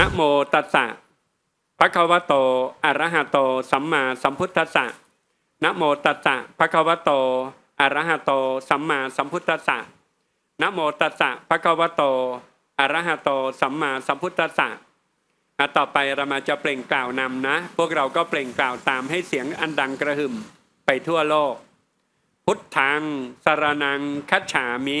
นะโมตัสสะภะคะวะโตอะระหะโต สัมมาสัมพุทธัสสะนะโมตัสสะภะคะวะโตอะระหะโต สัมมาสัมพุทธัสสะนะโมตัสสะภะคะวะโตอะระหะโต สัมมาสัมพุทธัสสะอะต่อไปเรามาจะเปล่งกล่าวนำนะ พวกเราก็เปล่งกล่าวตามให้เสียงอันดังกระหึ่มไปทั่วโลก พุทธังสรนังคัจฉามิ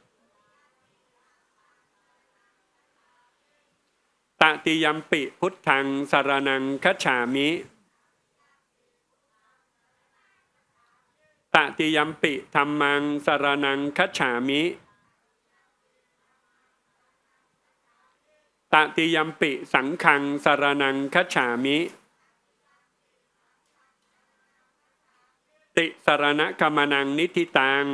ตติยมปิพุทธังสารนังคัจฉามิตติยมปิธรรมังสารนังคัจฉามิตติยมปิสังฆังสารนังคัจฉามิ ติสารณกรรมนังนิธิตัง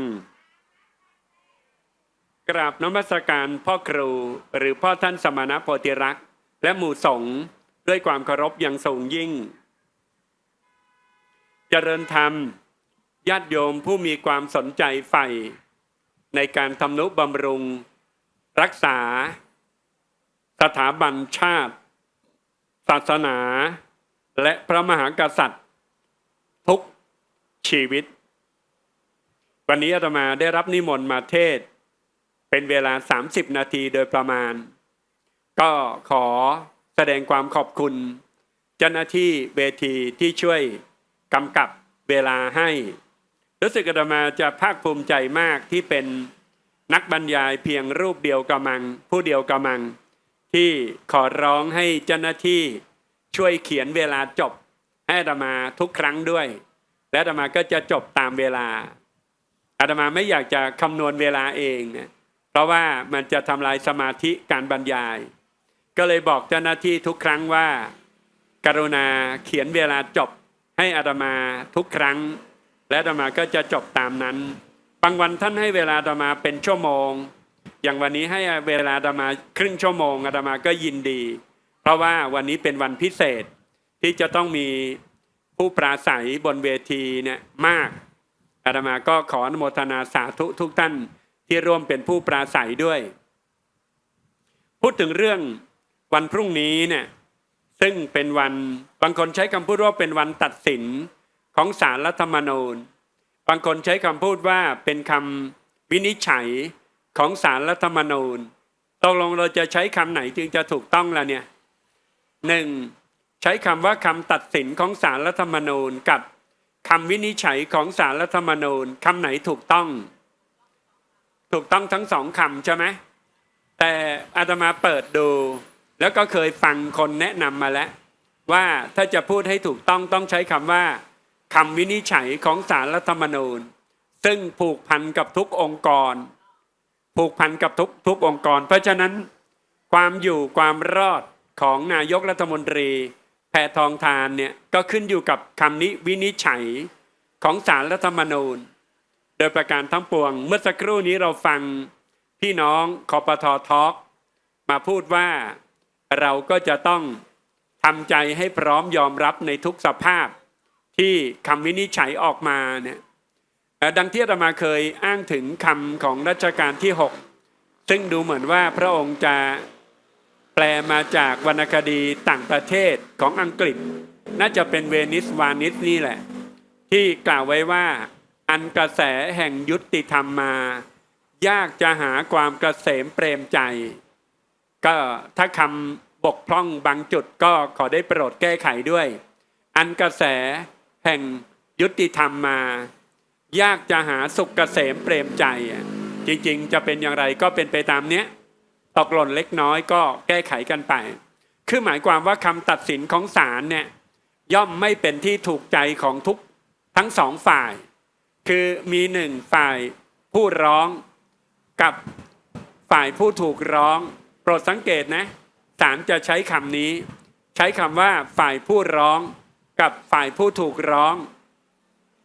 กราบนมัสการพ่อครูหรือพ่อท่านสมณโพธิรักษ และหมู่สงฆ์ด้วยความเคารพอย่างสูงยิ่ง เจริญธรรมญาติโยมผู้มีความสนใจใฝ่ในการทำนุบำรุง รักษา สถาบันชาติ ศาสนา และพระมหากษัตริย์ ทุกชีวิต วันนี้อาตมาได้รับนิมนต์มาเทศ เป็นเวลา 30 นาทีโดยประมาณ ก็ขอแสดงความขอบคุณ เจ้าหน้าที่เวทีที่ช่วยกำกับเวลาให้ รู้สึกอาตมาจะภาคภูมิใจมากที่เป็นนักบรรยายเพียงรูปเดียวกระมัง ผู้เดียวกระมัง ที่ขอร้องให้เจ้าหน้าที่ช่วยเขียนเวลาจบ ให้อาตมาทุกครั้งด้วย และอาตมาก็จะจบตามเวลาอาตมาไม่อยากจะคำนวณเวลาเองเนะเพราะว่ามันจะทำลายสมาธิการบรรยาย ก็เลยบอกเจ้าหน้าที่ทุกครั้งว่า กรุณาเขียนเวลาจบให้อาตมาทุกครั้ง และอาตมาก็จะจบตามนั้น บางวันท่านให้เวลาอาตมาเป็นชั่วโมง อย่างวันนี้ให้เวลาอาตมาครึ่งชั่วโมงอาตมาก็ยินดี เพราะว่าวันนี้เป็นวันพิเศษที่จะต้องมีผู้ปราศัยบนเวทีเนี่ยมากอาตมาก็ขออนุโมทนาสาธุทุกท่านที่ร่วมเป็นผู้ปราศัยด้วย พูดถึงเรื่อง วันพรุ่งนี้เนี่ยซึ่งเป็นวันบางคนใช้คำพูดว่าเป็นวันตัดสินของศาลรัฐธรรมนูญ บางคนใช้คำพูดว่าเป็นคำวินิจฉัยของศาลรัฐธรรมนูญตกลงเราจะใช้คำไหนจึงจะถูกต้องล่ะเนี่ยหนึ่งใช้คำว่าคำตัดสินของศาลรัฐธรรมนูญกับคำวินิจฉัยของศาลรัฐธรรมนูญคำไหนถูกต้อง ถูกต้องทั้งสองคำใช่ไหมแต่อาตมาเปิดดู แล้วก็เคยฟังคนแนะนำมาแล้ว ว่าถ้าจะพูดให้ถูกต้องต้องใช้คำว่าคำวินิจฉัยของศาลรัฐธรรมนูญ ซึ่งผูกพันกับทุกองค์กร ผูกพันกับทุกทุกองค์กร เพราะฉะนั้น ความอยู่ความรอดของนายกรัฐมนตรีแพทองทานเนี่ยก็ขึ้นอยู่กับคำนิวินิจฉัยของศาลรัฐธรรมนูญ โดยประการทั้งปวง เมื่อสักครู่นี้เราฟังพี่น้องคอปทอทอกมาพูดว่า เราก็จะต้องทำใจให้พร้อมยอมรับในทุกสภาพที่คำวินิจฉัยออกมาเนี่ยดังที่อาตมาเคยอ้างถึงคำของรัชกาลที่ 6 ซึ่งดูเหมือนว่าพระองค์จะแปลมาจากวรรณคดีต่างประเทศของอังกฤษ น่าจะเป็นเวนิสวานิสนี่แหละ ที่กล่าวไว้ว่า อันกระแสแห่งยุติธรรมมา ยากจะหาความกระเสมเปรมใจ ก็ถ้าคำ บกพร่องบางจุดก็ขอได้โปรดแก้ไขด้วย อันกระแสแห่งยุติธรรมมา ยากจะหาสุขเกษมเปรมใจ จริงๆ จะเป็นอย่างไรก็เป็นไปตามเนี้ยตกหล่นเล็กน้อยก็แก้ไขกันไป คือหมายความว่าคำตัดสินของศาลเนี่ยย่อมไม่เป็นที่ถูกใจของทุกทั้งสองฝ่าย คือมีหนึ่งฝ่ายผู้ร้องกับฝ่ายผู้ถูกร้อง โปรดสังเกตนะ ศาลจะใช้คำนี้ ใช้คำว่าฝ่ายผู้ร้องกับฝ่ายผู้ถูกร้อง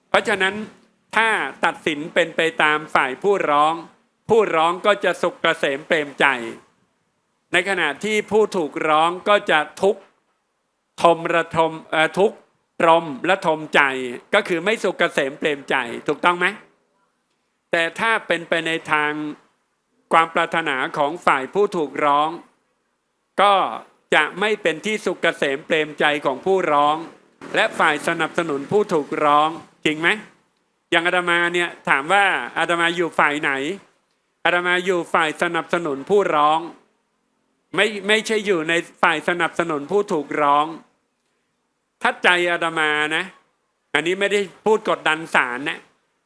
เพราะฉะนั้นถ้าตัดสินเป็นไปตามฝ่ายผู้ร้อง ผู้ร้องก็จะสุขเกษมเปรมใจ ในขณะที่ผู้ถูกร้องก็จะทุกข์ทมระทมเออทุกข์ตรมและทมใจก็คือไม่สุขเกษมเปรมใจถูกต้องไหมแต่ถ้าเป็นไปในทางความปรารถนาของฝ่ายผู้ถูกร้อง ก็จะไม่เป็นที่สุขเกษมเปรมใจของผู้ร้อง และฝ่ายสนับสนุนผู้ถูกร้องจริงไหมอย่างอาตมาเนี่ยถามว่าอาตมาอยู่ฝ่ายไหนอาตมาอยู่ฝ่ายสนับสนุนผู้ร้อง ไม่ไม่ใช่อยู่ในฝ่ายสนับสนุนผู้ถูกร้องถ้าใจอาตมานะ อันนี้ไม่ได้พูดกดดันศาลนะ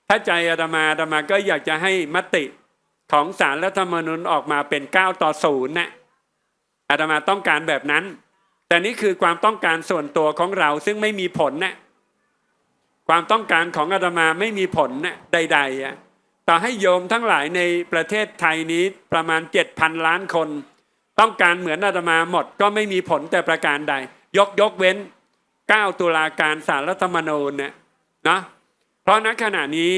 ถ้าใจอาตมาอาตมาก็อยากจะให้มติของศาลรัฐธรรมนูญออกมาเป็น9ต่อศูนย์นะ อาตมาต้องการแบบนั้น แต่นี่คือความต้องการส่วนตัวของเราซึ่งไม่มีผลนะความต้องการของอาตมาไม่มีผลนะใดๆอะต่อให้โยมทั้งหลายในประเทศไทยนี้ประมาณ7,000ล้านคน ต้องการเหมือนอาตมาหมดก็ไม่มีผลแต่ประการใด ยกยกเว้น 9 ตุลาการสารรัฐธรรมนูญเนี่ยนะเพราะณขณะนี้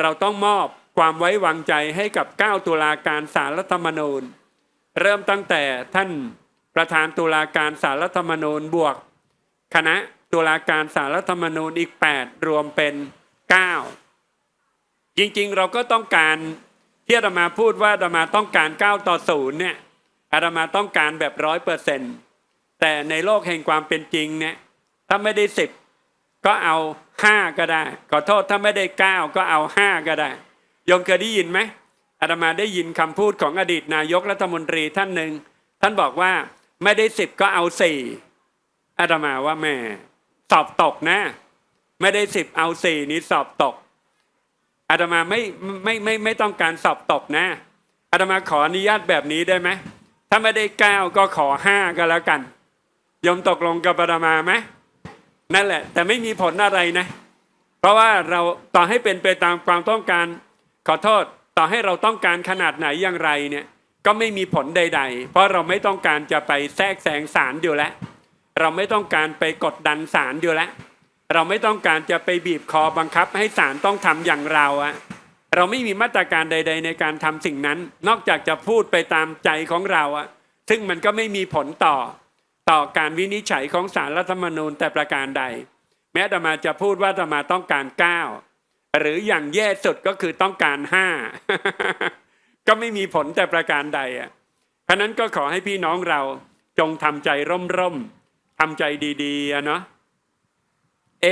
เราต้องมอบความไว้วางใจให้กับ 9 ตุลาการสารรัฐธรรมนูญ เริ่มตั้งแต่ท่านประธานตุลาการสารรัฐธรรมนูญบวก คณะตุลาการสารรัฐธรรมนูญอีก 8 รวมเป็น 9 จริงๆ เราก็ต้องการที่อาตมาพูดว่าอาตมาต้องการ 9 ต่อ0เนี่ยอาตมาต้องการแบบร้อยเปอร์เซ็นต์แต่ในโลกแห่งความเป็นจริงเนี่ยถ้าไม่ได้สิบก็เอาห้าก็ได้ ขอโทษถ้าไม่ได้เก้าก็เอาห้าก็ได้ยมเคยได้ยินไหม อาตมาได้ยินคำพูดของอดีตนายกรัฐมนตรีท่านหนึ่งท่านบอกว่าไม่ได้สิบก็เอาสี่อาตมาว่าแม่สอบตกนะ ไม่ได้สิบเอาสี่นี้สอบตกอาตมาไม่ไม่ไม่ไม่ต้องการสอบตกนะอาตมาขออนุญาตแบบนี้ได้ไหมถ้าไม่ได้เก้าก็ขอห้าก็แล้วกันยมตกลงกับอาตมาไหมนั่นแหละ แต่ไม่มีผลอะไรนะ เพราะว่าเราต่อให้เป็นไปตามความต้องการขอโทษ ต่อให้เราต้องการขนาดไหนอย่างไรเนี่ยก็ไม่มีผลใด ๆ เพราะเราไม่ต้องการจะไปแทรกแซงศาลอยู่แล้ว เราไม่ต้องการไปกดดันศาลอยู่แล้ว เราไม่ต้องการจะไปบีบคอบังคับให้ศาลต้องทำอย่างเราอะเราไม่มีมาตรการใด ๆ ในการทำสิ่งนั้น นอกจากจะพูดไปตามใจของเราอะซึ่งมันก็ไม่มีผลต่อ ต่อการวินิจฉัยของสารรัฐธรรมนูญแต่ประการใด แม้อาตมาจะพูดว่าอาตมาต้องการก้าว หรืออย่างแย่สุดก็คือต้องการห้าก็ไม่มีผลแต่ประการใดอะเพราะนั้นก็ขอให้พี่น้องเราจงทำใจร่มๆทำใจดีๆเนาะเอ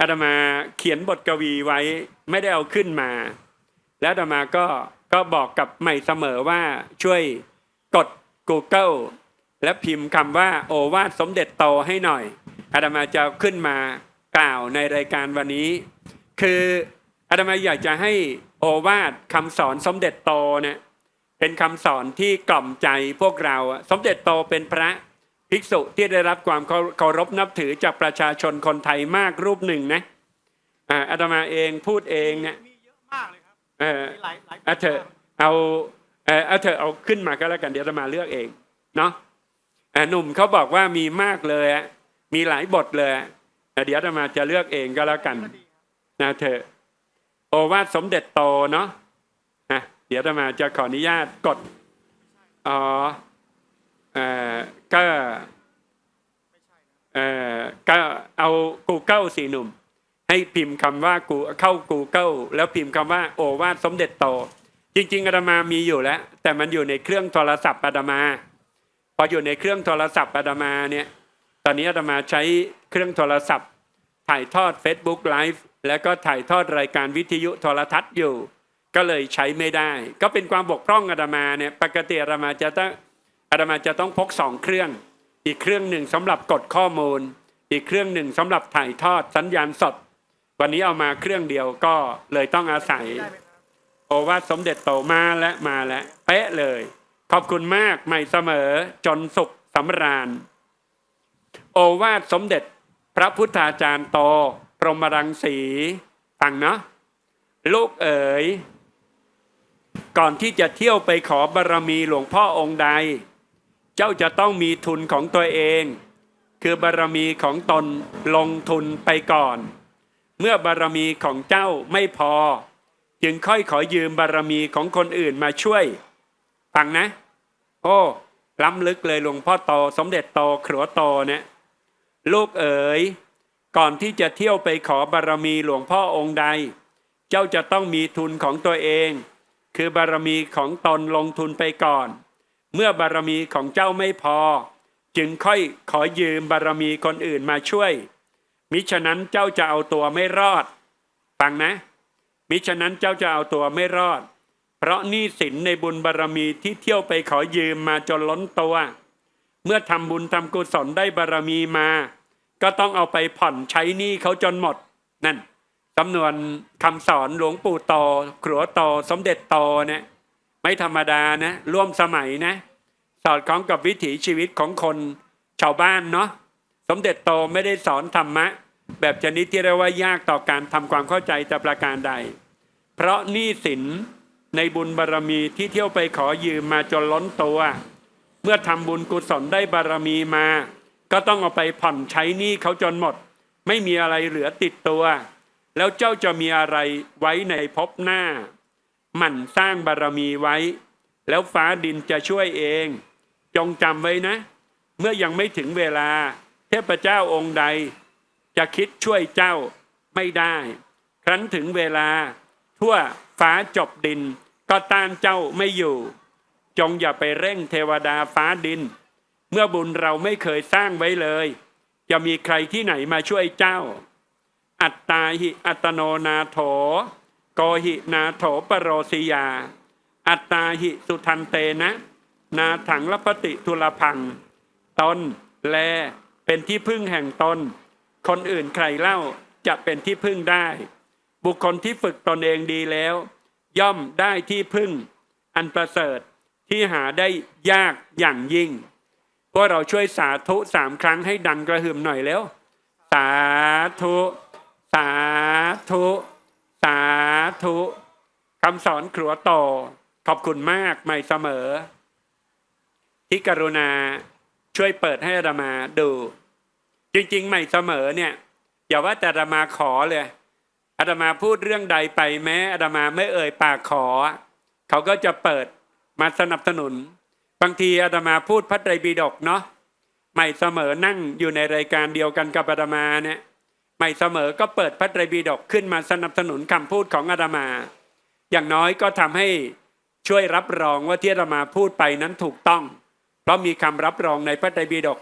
อาตมาเขียนบทกวีไว้ไม่ได้เอาขึ้นมา แล้วอาตมาก็ก็บอกกับใหม่เสมอว่าช่วยกด Google และพิมพ์คำว่าโอวาทสมเด็จโตให้หน่อยอาตมาจะขึ้นมากล่าวในรายการวันนี้ คืออาตมาอยากจะให้โอวาทคำสอนสมเด็จโตเนี่ยเป็นคำสอนที่กล่อมใจพวกเราอะสมเด็จโตเป็นพระภิกษุที่ได้รับความเคารพนับถือจากประชาชนคนไทยมากรูปหนึ่งนะอ่าอาตมาเองพูดเองเนี่ยมีเยอะมากเลยครับเออมีหลายหลายเอาเถอะเอาเออเอาเถอะเอาขึ้นมาก็แล้วกันเดี๋ยวอาตมาเลือกเองเนาะอ่าหนุ่มเขาบอกว่ามีมากเลยอะมีหลายบทเลยอะแต่เดี๋ยวอาตมาจะเลือกเองก็แล้วกันก็ดีครับ นะเถอโอวาทสมเด็จโตเนาะอะเดี๋ยวอาตมาจะขออนุญาตกดอ๋อเอ่อก็เอ่อก็เอา Google สีหนุ่ม ให้พิมพ์คำว่ากูเข้า Google แล้วพิมพ์คำว่าโอวาทสมเด็จโต จริง ๆอาตมามีอยู่แล้ว แต่มันอยู่ในเครื่องโทรศัพท์อาตมาพออยู่ในเครื่องโทรศัพท์อาตมาเนี่ยตอนนี้อาตมาใช้เครื่องโทรศัพท์ถ่ายทอด Facebook Live แล้วก็ถ่ายทอดรายการวิทยุโทรทัศน์อยู่ ก็เลยใช้ไม่ได้ ก็เป็นความบกพร่องอาตมาเนี่ยปกติอาตมาจะต้องอาตมาจะต้องพกสองเครื่อง อีกเครื่องหนึ่งสำหรับกดข้อมูล อีกเครื่องหนึ่งสำหรับถ่ายทอดสัญญาณสด วันนี้เอามาเครื่องเดียวก็เลยต้องอาศัย โอวาทสมเด็จโตมาและมาแล้วเป๊ะเลย ขอบคุณมากใหม่เสมอจนสุขสำราญ โอวาทสมเด็จพระพุทธาจารย์โต พรหมรังสีฟังเนาะลูกเอ๋ยก่อนที่จะเที่ยวไปขอบารมีหลวงพ่อองค์ใด เจ้าจะต้องมีทุนของตัวเอง คือบารมีของตนลงทุนไปก่อน เมื่อบารมีของเจ้าไม่พอ จึงค่อยขอยืมบารมีของคนอื่นมาช่วย ฟังนะ โอ้ล้ำลึกเลยหลวงพ่อโตสมเด็จโตขรัวโตเนี่ยลูกเอ๋ย ก่อนที่จะเที่ยวไปขอบารมีหลวงพ่อองค์ใด เจ้าจะต้องมีทุนของตัวเอง คือบารมีของตนลงทุนไปก่อน เมื่อบารมีของเจ้าไม่พอ จึงค่อยขอยืมบารมีคนอื่นมาช่วย มิฉะนั้นเจ้าจะเอาตัวไม่รอด ฟังนะ มิฉะนั้นเจ้าจะเอาตัวไม่รอด เพราะหนี้สินในบุญบารมีที่เที่ยวไปขอยืมมาจนล้นตัว เมื่อทำบุญทำกุศลได้บารมีมา ก็ต้องเอาไปผ่อนใช้หนี้เขาจนหมดนั่นสำนวนคำสอนหลวงปู่โตครัวโตสมเด็จโตเนี่ยไม่ธรรมดานะร่วมสมัยนะ สอดคล้องกับวิถีชีวิตของคนชาวบ้านเนาะสมเด็จโตไม่ได้สอนธรรมะ แบบชนิดที่เรียกว่ายากต่อการทำความเข้าใจแต่ประการใด เพราะหนี้สินในบุญบารรมีที่เที่ยวไปขอยืมมาจนล้นตัว เมื่อทำบุญกุศลได้บารมีมา ก็ต้องเอาไปผ่อนใช้หนี้เขาจนหมด ไม่มีอะไรเหลือติดตัว แล้วเจ้าจะมีอะไรไว้ในภพหน้า หมั่นสร้างบารมีไว้ แล้วฟ้าดินจะช่วยเอง จงจำไว้นะ เมื่อยังไม่ถึงเวลา เทพเจ้าองค์ใด จะคิดช่วยเจ้าไม่ได้ ครั้นถึงเวลา ทั่วฟ้าจบดินก็ต้านเจ้าไม่อยู่ จงอย่าไปเร่งเทวดาฟ้าดิน เมื่อบุญเราไม่เคยสร้างไว้เลย จะมีใครที่ไหนมาช่วยเจ้า อัตตาหิอัตโนนาโถโกหินาโถปโรสิยา อัตตาหิสุทันเตนะ นาถังลพติทุลพัง ตนแลเป็นที่พึ่งแห่งตน คนอื่นใครเล่าจะเป็นที่พึ่งได้ บุคคลที่ฝึกตนเองดีแล้ว ย่อมได้ที่พึ่ง อันประเสริฐที่หาได้ยากอย่างยิ่ง พวกเราช่วยสาธุสามครั้งให้ดังกระหึ่มหน่อยแล้ว สาธุ สาธุ สาธุคำสอนครัวโตขอบคุณมากไม่เสมอ ที่กรุณาช่วยเปิดให้อามาดู จริง ๆ ใหม่เสมอเนี่ย อย่าว่าแต่อามาขอเลยอาตมาพูดเรื่องใดไปแม้อาตมาไม่เอ่ยปากขอ เขาก็จะเปิดมาสนับสนุน บางทีอาตมาพูดพระไตรปิฎกเนาะใหม่เสมอนั่งอยู่ในรายการเดียวกันกับอาตมาเนี่ยใหม่เสมอก็เปิดพระไตรปิฎกขึ้นมาสนับสนุนคำพูดของอาตมา อย่างน้อยก็ทำให้ช่วยรับรองว่าที่อาตมาพูดไปนั้นถูกต้อง เพราะมีคำรับรองในพระไตรปิฎก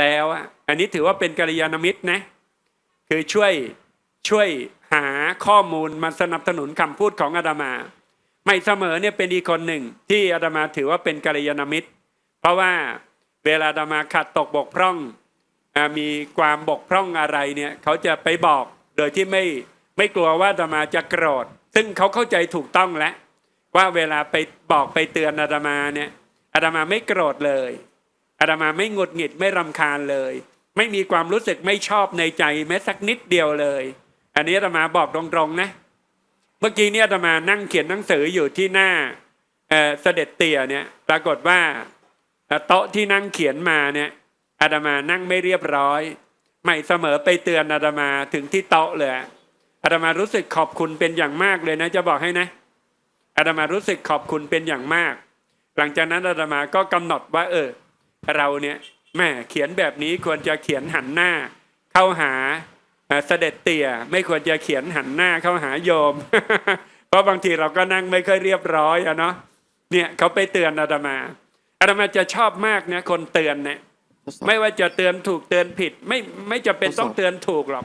แล้วอันนี้ถือว่าเป็นกัลยาณมิตรนะคือช่วยช่วยหาข้อมูลมาสนับสนุนคำพูดของอาตมา ไม่เสมอเนี่ยเป็นอีกคนหนึ่ง ที่อาตมาถือว่าเป็นกัลยาณมิตร เพราะว่าเวลาอาตมาขัดตกบกพร่องมีความบกพร่องอะไรเนี่ยเขาจะไปบอกโดยที่ไม่ไม่กลัวว่าอาตมาจะโกรธ ซึ่งเขาเข้าใจถูกต้องแล้วว่าเวลาไปบอกไปเตือนอาตมาเนี่ยอาตมาไม่โกรธเลยอาตมาไม่หงุดหงิดไม่รำคาญเลย ไม่มีความรู้สึกไม่ชอบในใจแม้สักนิดเดียวเลย อันนี้อาตมาบอกตรงๆนะ เมื่อกี้เนี่ยอาตมานั่งเขียนหนังสืออยู่ที่หน้าเสด็จเตี่ยเนี่ย ปรากฏว่าโต๊ะที่นั่งเขียนมาเนี่ยอาตมานั่งไม่เรียบร้อยไม่เสมอไปเตือนอาตมาถึงที่โต๊ะเลยอาตมารู้สึกขอบคุณเป็นอย่างมากเลยนะ จะบอกให้นะอาตมารู้สึกขอบคุณเป็นอย่างมาก หลังจากนั้นอาตมาก็กำหนดว่า เออ เราเนี่ยแม่เขียนแบบนี้ควรจะเขียนหันหน้า เข้าหา เสด็จเตี่ยไม่ควรจะเขียนหันหน้าเข้าหาโยม เพราะบางทีเราก็นั่งไม่ค่อยเรียบร้อยอะเนาะเนี่ยเขาไปเตือนอาตมาอาตมาจะชอบมากนะคนเตือนเนี่ยไม่ว่าจะเตือนถูกเตือนผิด ไม่ไม่จะเป็นต้องเตือนถูกหรอก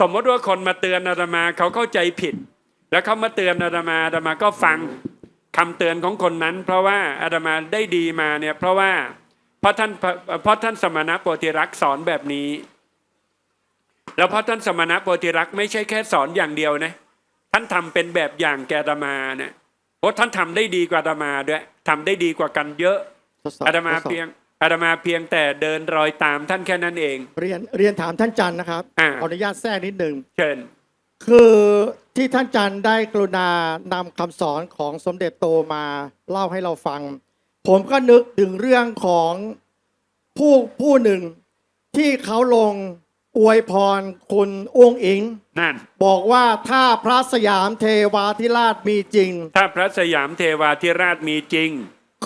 สมมติว่าคนมาเตือนอาตมาเขาเข้าใจผิด แล้วเขามาเตือนอาตมาอาตมาก็ฟังคำเตือนของคนนั้น เพราะว่าอาตมาได้ดีมาเนี่ยเพราะว่าเพราะท่านเพราะท่านสมณะโพธิรักษ์สอนแบบนี้ แล้วเพราะท่านสมณะโพธิรักษ์ไม่ใช่แค่สอนอย่างเดียวนะ ท่านทำเป็นแบบอย่างแกอาตมาเนี่ยโอ้ท่านทำได้ดีกว่าอาตมาด้วยทำได้ดีกว่ากันเยอะทดสอบอาตมาทดสอบเพียงอาตมาเพียงแต่เดินรอยตามท่านแค่นั้นเอง เรียนเรียนถามท่านจันทร์นะครับอ่าขออนุญาตแทรกนิดหนึ่งเชิญคือที่ท่านอาจันได้กรุณานำคำสอนของสมเด็จโตมาเล่าให้เราฟัง ผมก็นึกถึงเรื่องของผู้ผู้หนึ่งที่เขาลง อวยพรคุณอ้วงอิง นั่น บอกว่าถ้าพระสยามเทวาธิราชมีจริง ถ้าพระสยามเทวาธิราชมีจริง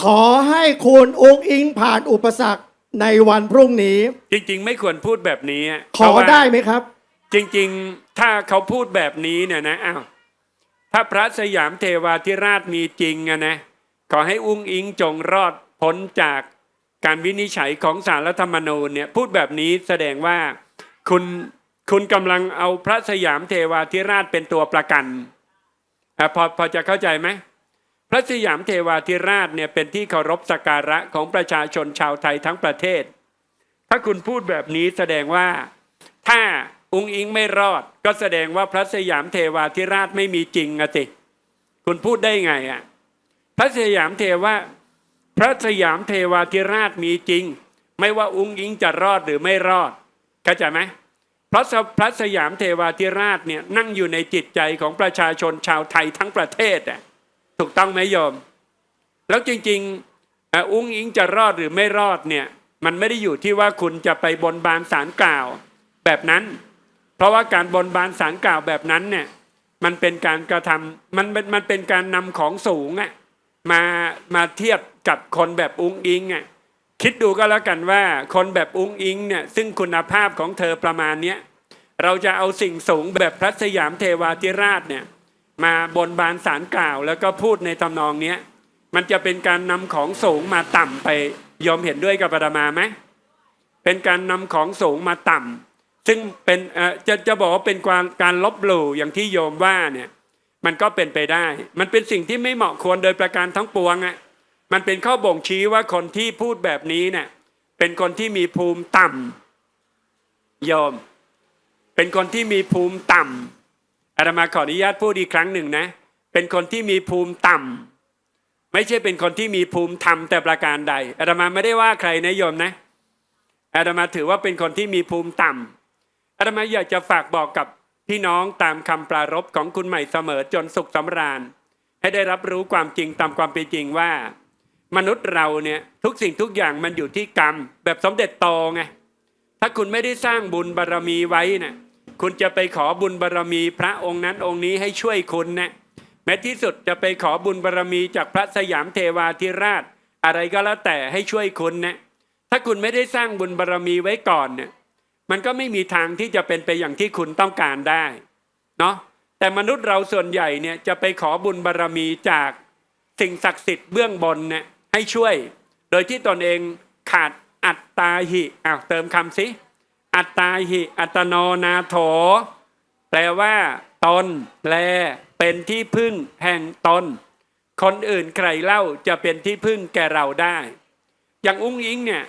ขอให้คุณอุ้งอิงผ่านอุปสรรคในวันพรุ่งนี้ จริง ๆ ไม่ควรพูดแบบนี้ะขอเพราะว่าได้ไหมครับ จริง ๆ ถ้าเขาพูดแบบนี้เนี่ยนะอ้าวถ้าพระสยามเทวาธิราชมีจริงอะนะขอให้อุ้งอิงจงรอดพ้นจากการวินิจฉัยของสารรัฐธรรมนูญเนี่ยพูดแบบนี้แสดงว่า คุณคุณกำลังเอาพระสยามเทวาธิราชเป็นตัวประกันอะพอพอจะเข้าใจไหมพระสยามเทวาธิราชเนี่ยเป็นที่เคารพสักการะของประชาชนชาวไทยทั้งประเทศ ถ้าคุณพูดแบบนี้แสดงว่า ถ้าองค์อิงไม่รอด ก็แสดงว่าพระสยามเทวาธิราชไม่มีจริงอะสิคุณพูดได้ไงอะพระสยามเทวาพระสยามเทวาธิราชมีจริง ไม่ว่าองค์อิงจะรอดหรือไม่รอด เข้าใจไหมพระพระสยามเทวาธิราชเนี่ยนั่งอยู่ในจิตใจของประชาชนชาวไทยทั้งประเทศอะถูกต้องไหมโยม แล้วจริงๆอุ้งอิงจะรอดหรือไม่รอดเนี่ยมันไม่ได้อยู่ที่ว่าคุณจะไปบนบานสารกล่าวแบบนั้น เพราะว่าการบนบานสารกล่าวแบบนั้นเนี่ยมันเป็นการกระทำมันมันมันเป็นการนำของสูงอะมามาเทียบกับคนแบบอุ้งอิงอะ คิดดูก็แล้วกันว่า คนแบบอุ้งอิงเนี่ยซึ่งคุณภาพของเธอประมาณเนี้ยเราจะเอาสิ่งสูงแบบพระสยามเทวาธิราชเนี่ยมาบนบานสารกล่าว แล้วก็พูดในตำนองเนี้ยมันจะเป็นการนำของสูงมาต่ำไปยอมเห็นด้วยกับอาตมาไหมเป็นการนำของสูงมาต่ำซึ่งเป็นเอ่อจะจะบอกว่าเป็นการการลบหลู่อย่างที่โยมว่าเนี่ยมันก็เป็นไปได้ มันเป็นสิ่งที่ไม่เหมาะควรโดยประการทั้งปวงอะ่ะ มันเป็นข้อบ่งชี้ว่าคนที่พูดแบบนี้เนี่ยเป็นคนที่มีภูมิต่ำโยมเป็นคนที่มีภูมิต่ำอาตมาขออนุญาตพูดอีกครั้งหนึ่งนะ เป็นคนที่มีภูมิต่ำไม่ใช่เป็นคนที่มีภูมิธรรมแต่ประการใดอาตมาไม่ได้ว่าใครนะโยมนะอาตมาถือว่าเป็นคนที่มีภูมิต่ำอาตมาอยากจะฝากบอกกับพี่น้องตามคำปรารภของคุณใหม่เสมอจนสุขสำราญ ให้ได้รับรู้ความจริงตามความเป็นจริงว่า มนุษย์เราเนี่ยทุกสิ่งทุกอย่างมันอยู่ที่กรรม แบบสมเด็จโตไงถ้าคุณไม่ได้สร้างบุญบารรมีไว้นะ่ะคุณจะไปขอบุญบารรมีพระองค์นั้นองค์นี้ให้ช่วยคุณนะแม้ที่สุดจะไปขอบุญบารรมีจากพระสยามเทวาธิราช อะไรก็แล้วแต่ให้ช่วยคุณนะถ้าคุณไม่ได้สร้างบุญบารรมีไว้ก่อนเนี่ยมันก็ไม่มีทางที่จะเป็นไปอย่างที่คุณต้องการได้เนาะแต่มนุษย์เราส่วนใหญ่เนี่ยจะไปขอบุญบารรมีจากสิ่งศักดิ์สิทธิ์เบื้องบนเนี่ย ให้ช่วย โดยที่ตนเองขาดอัตตาหิอ้าวเติมคำสิ อัตตาหิ อัตโนนาโถ แปลว่า ตนแล เป็นที่พึ่งแห่งตน คนอื่นใครเล่าจะเป็นที่พึ่งแก่เราได้ อย่างอุ้งอิงเนี่ย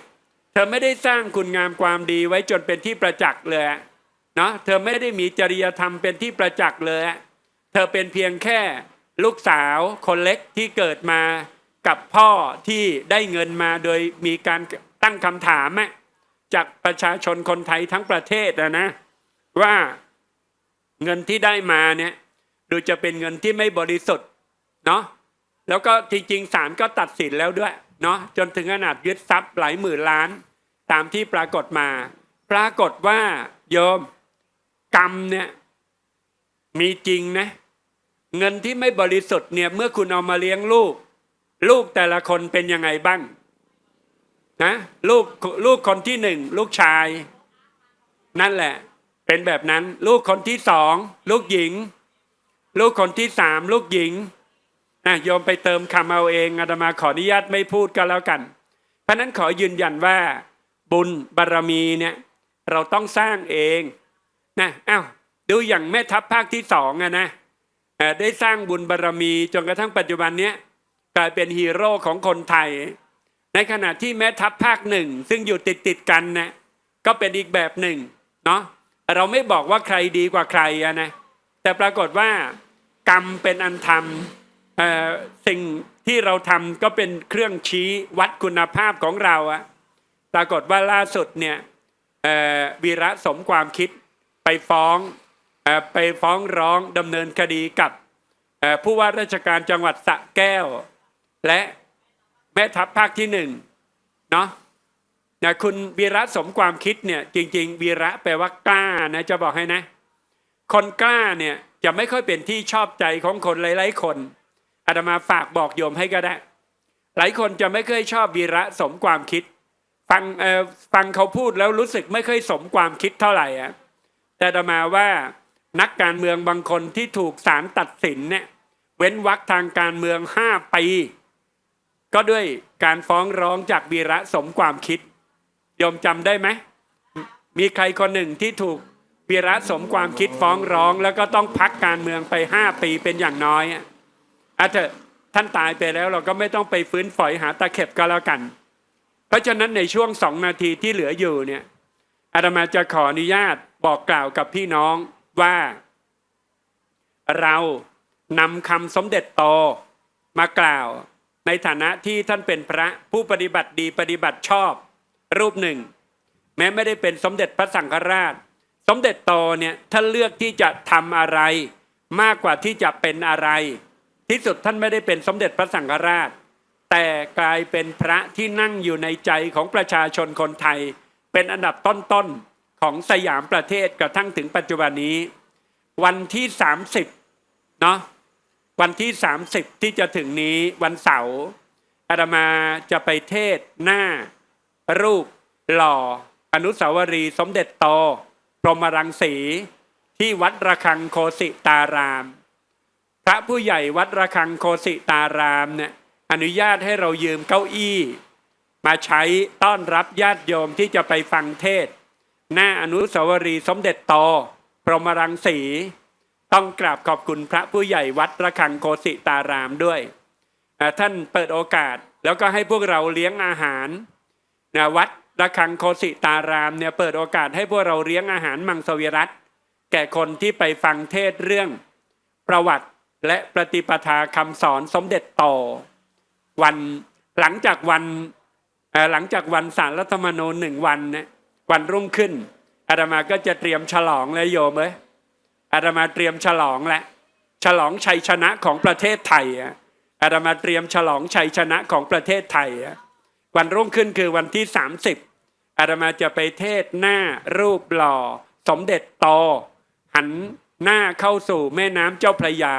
เธอไม่ได้สร้างคุณงามความดีไว้จนเป็นที่ประจักษ์เลยเนาะเธอไม่ได้มีจริยธรรมเป็นที่ประจักษ์เลย เธอเป็นเพียงแค่ลูกสาวคนเล็กที่เกิดมา กับพ่อที่ได้เงินมาโดยมีการตั้งคำถามจากประชาชนคนไทยทั้งประเทศนะนะว่าเงินที่ได้มาเนี่ยดูจะเป็นเงินที่ไม่บริสุทธิ์เนาะแล้วก็จริงๆศาลก็ตัดสินแล้วด้วยเนาะจนถึงขนาดยึดทรัพย์หลายหมื่นล้าน ตามที่ปรากฏมา ปรากฏว่าโยมกรรมเนี่ยมีจริงนะเงินที่ไม่บริสุทธิ์เนี่ยเมื่อคุณเอามาเลี้ยงลูก ลูกแต่ละคนเป็นยังไงบ้างนะลูกลูกคนที่หนึ่งลูกชาย นั่นแหละ เป็นแบบนั้น ลูกคนที่สองลูกหญิง ลูกคนที่สามลูกหญิงอะโยมไปเติมคำเอาเองอาตมาขออนุญาตไม่พูดก็แล้วกัน เพราะนั้นขอยืนยันว่า บุญบารรมีเนี่ยเราต้องสร้างเองนะอ้าวดูอย่างแม่ทัพภาคที่สองอะนะได้สร้างบุญบารรมีจนกระทั่งปัจจุบันเนี้ย กลายเป็นฮีโร่ของคนไทย ในขณะที่แม่ทัพภาคหนึ่งซึ่งอยู่ติดติดกันนะก็เป็นอีกแบบหนึ่งเนาะเราไม่บอกว่าใครดีกว่าใครนะแต่ปรากฏว่ากรรมเป็นอันทำสิ่งที่เราทำก็เป็นเครื่องชี้วัดคุณภาพของเราอะปรากฏว่าล่าสุดเนี่ยวีระสมความคิดไปฟ้องอไปฟ้องร้องดำเนินคดีกับผู้ว่าราชการจังหวัดสะแก้ว และแม่ทัพภาคที่หนึ่งเนาะนะคุณวีระสมความคิดเนี่ยจริง ๆ วีระแปลว่ากล้านะจะบอกให้นะ คนกล้าเนี่ยจะไม่ค่อยเป็นที่ชอบใจของคนหลายๆคนอาตมาฝากบอกโยมให้ก็ได้ หลายคนจะไม่เคยชอบวีระสมความคิด ฟังเอ่อฟังเขาพูดแล้วรู้สึกไม่ค่อยสมความคิดเท่าไหร่อะแต่อาตมาว่านักการเมืองบางคนที่ถูกศาลตัดสินเนี่ยเว้นวรรคทางการเมืองห้าปี ก็ด้วยการฟ้องร้องจากวีระสมความคิดโยมจำได้ไหม มีใครคนหนึ่งที่ถูกวีระสมความคิดฟ้องร้อง แล้วก็ต้องพักการเมืองไปห้าปีเป็นอย่างน้อยอะอาจจะท่านตายไปแล้วเราก็ไม่ต้องไปฟื้นฝอยหาตะเข็บก็แล้วกัน เพราะฉะนั้นในช่วงสองนาทีที่เหลืออยู่เนี่ยอาตมาจะขออนุญาตบอกกล่าวกับพี่น้องว่า เรานำคำสมเด็จโตมากล่าว ในฐานะที่ท่านเป็นพระผู้ปฏิบัติดีปฏิบัติชอบ รูปหนึ่ง แม้ไม่ได้เป็นสมเด็จพระสังฆราช สมเด็จโตเนี่ยท่านเลือกที่จะทำอะไร มากกว่าที่จะเป็นอะไร ที่สุดท่านไม่ได้เป็นสมเด็จพระสังฆราช แต่กลายเป็นพระที่นั่งอยู่ในใจของประชาชนคนไทย เป็นอันดับต้นๆของสยามประเทศกระทั่งถึงปัจจุบันนี้ วันที่ 30เนาะ วันที่ 30 ที่จะถึงนี้วันเสาร์อาตมาจะไปเทศหน้า รูปหล่อ อนุสาวรีย์สมเด็จโตพรหมรังสี ที่วัดระฆังโคสิตาราม พระผู้ใหญ่วัดระฆังโคสิตารามเนี่ยอนุญาตให้เรายืมเก้าอี้ มาใช้ต้อนรับญาติโยมที่จะไปฟังเทศ หน้าอนุสาวรีย์สมเด็จโตพรหมรังสี ต้องกราบขอบคุณพระผู้ใหญ่วัดระฆังโคสิตารามด้วยท่านเปิดโอกาสแล้วก็ให้พวกเราเลี้ยงอาหารนะวัดระฆังโคสิตารามเนี่ยเปิดโอกาสให้พวกเราเลี้ยงอาหารมังสวิรัตแก่คนที่ไปฟังเทศเรื่องประวัติและปฏิปทาคำสอนสมเด็จโตวันหลังจากวันหลังจากวันสารรัฐธรรมนูญหนึ่งวันเนี่ยวันรุ่งขึ้นอาตมาก็จะเตรียมฉลองเลยโยมเอ้ย อาตมาเตรียมฉลองแหละ ฉลองชัยชนะของประเทศไทยอะอาตมาเตรียมฉลองชัยชนะของประเทศไทยอะวันรุ่งขึ้นคือวันที่ 30อาตมาจะไปเทศหน้ารูปหล่อ สมเด็จโตหันหน้าเข้าสู่แม่น้ำเจ้าพระยา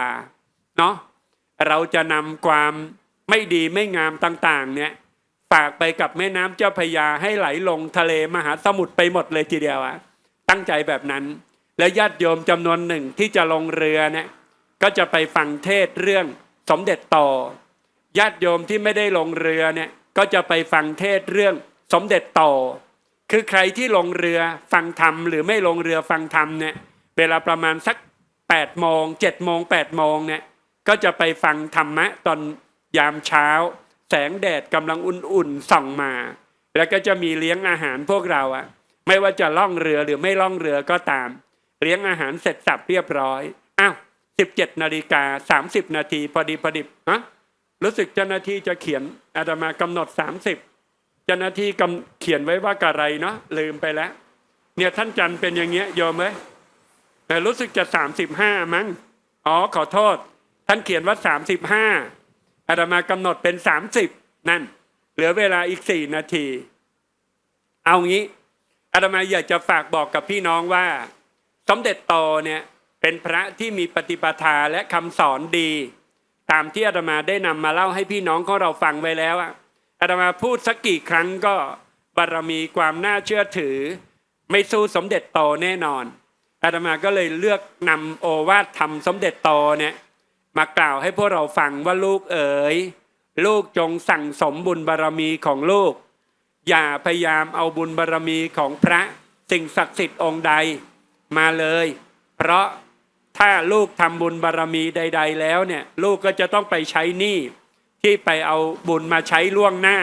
เนาะเราจะนำความไม่ดีไม่งามต่างๆ เนี่ยฝากไปกับแม่น้ำเจ้าพระยาให้ไหลลงทะเลมหาสมุทรไปหมดเลยทีเดียวอะตั้งใจแบบนั้น และญาติโยมจำนวนหนึ่งที่จะลงเรือเนี่ยก็จะไปฟังเทศเรื่องสมเด็จต่อ ญาติโยมที่ไม่ได้ลงเรือเนี่ยก็จะไปฟังเทศเรื่องสมเด็จต่อ คือใครที่ลงเรือฟังธรรมหรือไม่ลงเรือฟังธรรมเนี่ยเวลาประมาณสัก8โมง7โมง8โมงเนี่ยก็จะไปฟังธรรมะตอนยามเช้า แสงแดดกำลังอุ่นๆส่องมา แล้วก็จะมีเลี้ยงอาหารพวกเราอะไม่ว่าจะล่องเรือหรือไม่ล่องเรือก็ตาม เลี้ยงอาหารเสร็จสับเรียบร้อยอ้าว17นาฬิกา30นาทีพอดีพอดิบฮะรู้สึกเจ้าหน้าที่จะเขียนอาตมากำหนด30เจ้าหน้าที่กำเขียนไว้ว่ากะไรเนาะลืมไปแล้ว เนี่ยท่านจันเป็นอย่างเงี้ยโยมไหมแต่รู้สึกจะ35มั้งอ๋อขอโทษ ท่านเขียนว่า35อาตมากำหนดเป็น30นั่น เหลือเวลาอีก4นาที เอางี้อาตมาอยากจะฝากบอกกับพี่น้องว่า สมเด็จโตเนี่ยเป็นพระที่มีปฏิปทาและคำสอนดี ตามที่อาตมาได้นำมาเล่าให้พี่น้องของเราฟังไว้แล้วอะอาตมาพูดสักกี่ครั้งก็บารมีความน่าเชื่อถือ ไม่สู้สมเด็จโตแน่นอนอาตมาก็เลยเลือกนำโอวาทธรรมสมเด็จโตเนี่ยมากล่าวให้พวกเราฟังว่าลูกเอ๋ยลูกจงสั่งสมบุญบารมีของลูก อย่าพยายามเอาบุญบารมีของพระสิ่งศักดิ์สิทธิ์องค์ใด มาเลย เพราะถ้าลูกทำบุญบารมีใด ๆ แล้วเนี่ยลูกก็จะต้องไปใช้หนี้ที่ไปเอาบุญมาใช้ล่วงหน้า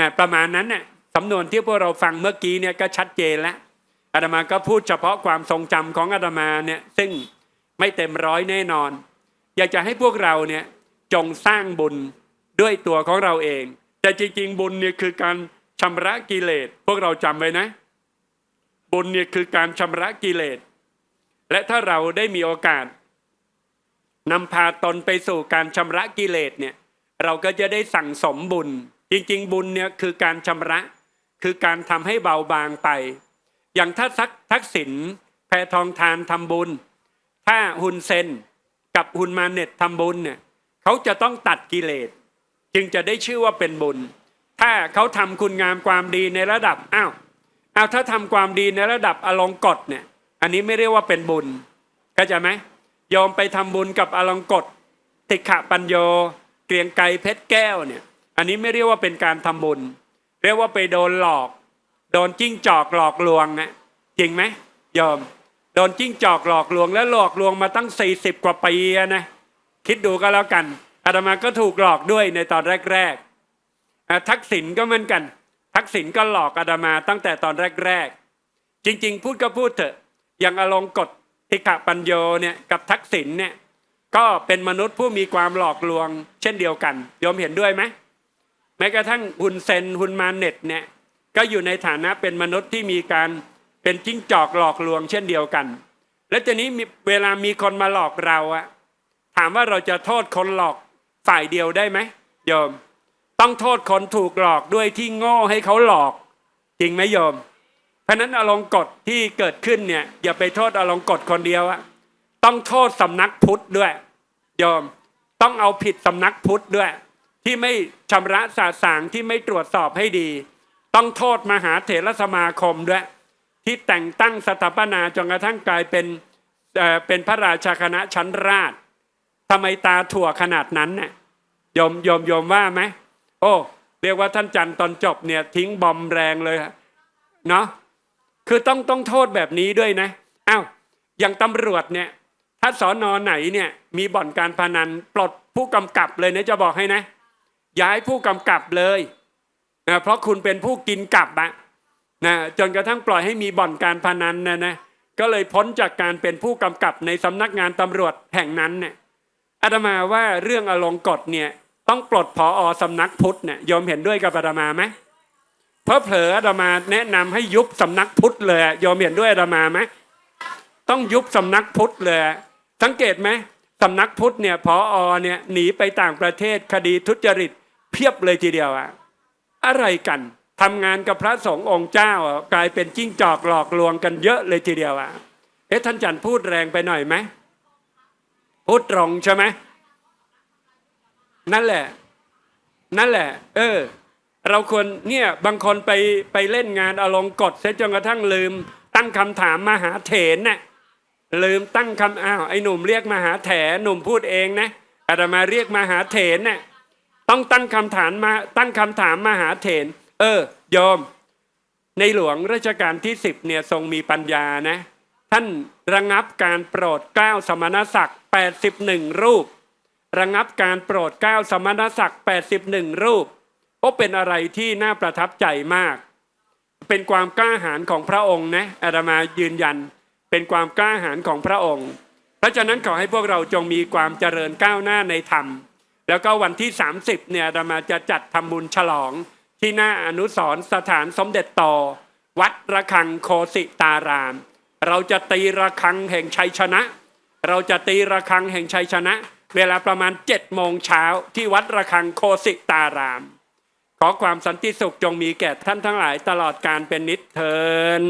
นะประมาณนั้นน่ะสำนวนที่พวกเราฟังเมื่อกี้เนี่ยก็ชัดเจนแล้วอาตมาก็พูดเฉพาะความทรงจำของอาตมาเนี่ยซึ่งไม่เต็มร้อยแน่นอน อยากจะให้พวกเราเนี่ยจงสร้างบุญด้วยตัวของเราเอง แต่จริงๆบุญเนี่ยคือการชำระกิเลสพวกเราจำไว้นะ บุญเนี่ยคือการชำระกิเลส และถ้าเราได้มีโอกาสนำพาตนไปสู่การชำระกิเลสเนี่ยเราก็จะได้สั่งสมบุญ จริง ๆ บุญเนี่ยคือการชำระ คือการทำให้เบาบางไป อย่างถ้าทักทักษิณแพทองทานทำบุญ ถ้าฮุนเซนกับฮุนมาเน็ตทำบุญเนี่ยเขาจะต้องตัดกิเลส จึงจะได้ชื่อว่าเป็นบุญ ถ้าเขาทำคุณงามความดีในระดับอ้าว เอาถ้าทำความดีในระดับอลงกฎเนี่ย อันนี้ไม่เรียกว่าเป็นบุญเข้าใจไหมยอมไปทำบุญกับอลงกฎติขะปัญโยเกรียงไกรเพชรแก้วเนี่ย อันนี้ไม่เรียกว่าเป็นการทำบุญ เรียกว่าไปโดนหลอก โดนจิ้งจอกหลอกลวงนะจริงไหมยอมโดนจิ้งจอกหลอกลวง แล้วหลอกลวงมาตั้ง 40 กว่าปีนะคิดดูก็แล้วกันอาตมาก็ถูกหลอกด้วยในตอนแรกๆทักษิณก็เหมือนกัน ทักษิณก็หลอกอาตมาตั้งแต่ตอนแรก ๆ จริง ๆ พูดก็พูดเถอะอย่างอลงกฎทิขะปัญโยเนี่ยกับทักษิณเนี่ยก็เป็นมนุษย์ผู้มีความหลอกลวง เช่นเดียวกันโยมเห็นด้วยไหมแม้กระทั่งฮุนเซนฮุนมาเน็ตเนี่ยก็อยู่ในฐานะเป็นมนุษย์ที่มีการเป็นจิ้งจอกหลอกลวง เช่นเดียวกัน แล้วทีนี้มีเวลามีคนมาหลอกเราอะถามว่าเราจะโทษคนหลอกฝ่ายเดียวได้ไหมโยม ต้องโทษคนถูกหลอกด้วยที่โง่ให้เขาหลอก จริงไหมโยม เพราะนั้นอลงกฎที่เกิดขึ้นเนี่ยอย่าไปโทษอลงกฎคนเดียวอะต้องโทษสำนักพุทธด้วยโยมต้องเอาผิดสำนักพุทธด้วย ที่ไม่ชำระสาสางที่ไม่ตรวจสอบให้ดี ต้องโทษมหาเถรสมาคมด้วย ที่แต่งตั้งสถาปนาจนกระทั่งกลายเป็นเอ่อเป็นพระราชาคณะชั้นราชทำไมตาถั่วขนาดนั้นเนี่ยยมยมยมว่าไหม อ้เรียกว่าท่านจันทร์ตอนจบเนี่ยทิ้งบอมแรงเลยฮะเนาะคือต้องต้องโทษแบบนี้ด้วยนะอ้าวอย่างตำรวจเนี่ยถ้าสอนอไหนเนี่ยมีบ่อนการพนันปลดผู้กำกับเลยนะจะบอกให้นะ ย้ายผู้กำกับเลยนะเพราะคุณเป็นผู้กินกลับอะนะจนกระทั่งปล่อยให้มีบ่อนการพนันนะนะก็เลยพ้นจากการเป็นผู้กำกับในสำนักงานตำรวจแห่งนั้นเนี่ยอาตมาว่าเรื่องอลงกฎเนี่ย ต้องปลดผออสำนักพุทธเนี่ยยอมเห็นด้วยกับอาตมาไหมเพราะเผลออาตมาแนะนำให้ยุบสำนักพุทธเลยยอมเห็นด้วยอาตมาไหมต้องยุบสำนักพุทธเลย สังเกตไหมสำนักพุทธเนี่ยพออเนี่ยหนีไปต่างประเทศคดีทุจริตเพียบเลยทีเดียวอะอะไรกันทำงานกับพระสงฆ์องค์เจ้ากลายเป็นจิ้งจอกหลอกลวงกันเยอะเลยทีเดียวอะเอ๊ะท่านจันทร์พูดแรงไปหน่อยไหมพูดตรงใช่ไหม นั่นแหละ นั่นแหละ เออ เราควรเนี่ยบางคนไปไปเล่นงานอารมณ์กดเสียจนกระทั่งลืม ตั้งคำถามมหาเถรน่ะลืมตั้งคำอ้าวไอ้หนุ่มเรียกมหาแถหนุ่มพูดเองนะอาตมาเรียกมหาเถรน่ะต้องตั้งคำถามมาตั้งคำถามมหาเถรเออโยมในหลวงรัชกาลที่สิบเนี่ยทรงมีปัญญานะ ท่านระงับการโปรดเกล้าสมณศักดิ์81 รูป ระงับการโปรดเกล้าสมณศักดิ์ 81 รูปก็เป็นอะไรที่น่าประทับใจมาก เป็นความกล้าหาญของพระองค์นะอาตมายืนยัน เป็นความกล้าหาญของพระองค์ เพราะฉะนั้นขอให้พวกเราจงมีความเจริญก้าวหน้าในธรรม แล้วก็วันที่ 30เนี่ยอาตมาจะจัดทำบุญฉลอง ที่หน้าอนุสรสถานสมเด็จโตวัดระฆังโคสิตาราม เราจะตีระฆังแห่งชัยชนะ เราจะตีระฆังแห่งชัยชนะ เวลาประมาณ7โมงเช้าที่วัดระฆังโคสิตาราม ขอความสันติสุขจงมีแก่ท่านทั้งหลายตลอดการเป็นนิจเทิน